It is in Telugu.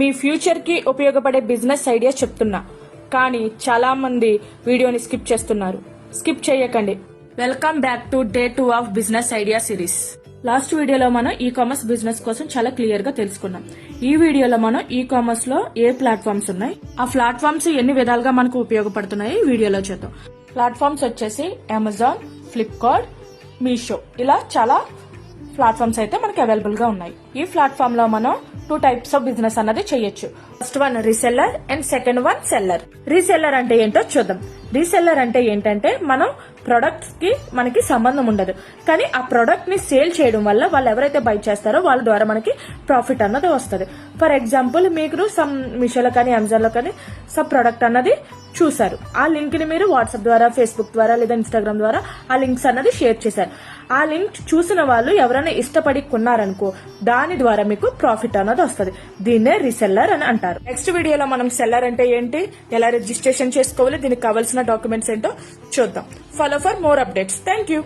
మీ ఫ్యూచర్కి ఉపయోగపడే బిజినెస్ ఐడియా చెప్తున్నా. కానీ చాలా మంది వీడియోని స్కిప్ చేస్తున్నారు. స్కిప్ చేయకండి. Welcome back to day two of business idea series last వీడియోలో మనం ఈ కామర్స్ బిజినెస్ కోసం చాలా క్లియర్గా తెలుసుకున్నాం. ఈ వీడియోలో మనం ఈ కామర్స్లో ఏ ప్లాట్ఫామ్స్ ఉన్నాయి? ఆ ప్లాట్ఫామ్స్ ఎన్ని విధాలుగా మనకు ఉపయోగపడుతున్నాయి? వీడియోలో చూద్దాం. ప్లాట్ఫామ్స్ వచ్చేసి అమెజాన్ ఫ్లిప్కార్ట్ మీషో ఇలా చాలా ప్లాట్ఫామ్స్ అయితే మనకి అవైలబుల్గా ఉన్నాయి. ఈ ప్లాట్ఫామ్లో మనం టూ టైప్స్ ఆఫ్ బిజినెస్ అన్నది చేయొచ్చు. First one reseller and second one seller reseller అంటే ఏంటో చూద్దాం. రీసెల్లర్ అంటే ఏంటంటే మనం ప్రొడక్ట్స్కి మనకి సంబంధం ఉండదు. కానీ ఆ ప్రొడక్ట్ని సేల్ చేయడం వల్ల వాళ్ళు ఎవరైతే బై చేస్తారో వాళ్ళ ద్వారా మనకి ప్రాఫిట్ అన్నది వస్తుంది. ఫర్ ఎగ్జాంపుల్ మీకు సమ్ మీషోలో కానీ అమెజాన్లో కానీ సమ్ ప్రొడక్ట్ అన్నది చూశారు. ఆ లింక్ని మీరు వాట్సాప్ ద్వారా ఫేస్బుక్ ద్వారా లేదా ఇన్స్టాగ్రామ్ ద్వారా ఆ లింక్స్ అన్నది షేర్ చేశారు. ఆ లింక్ చూసిన వాళ్ళు ఎవరైనా ఇష్టపడి కొన్నారనుకో దాని ద్వారా మీకు ప్రాఫిట్ అన్నది వస్తుంది. దీన్నే రీసెల్లర్ అని అంటారు. నెక్స్ట్ వీడియోలో మనం సెల్లర్ అంటే ఏంటి ఎలా రిజిస్ట్రేషన్ చేసుకోవాలి దీనికి కావాల్సిన డాక్యుమెంట్స్ ఏంటో చూద్దాం. Follow for more updates. Thank you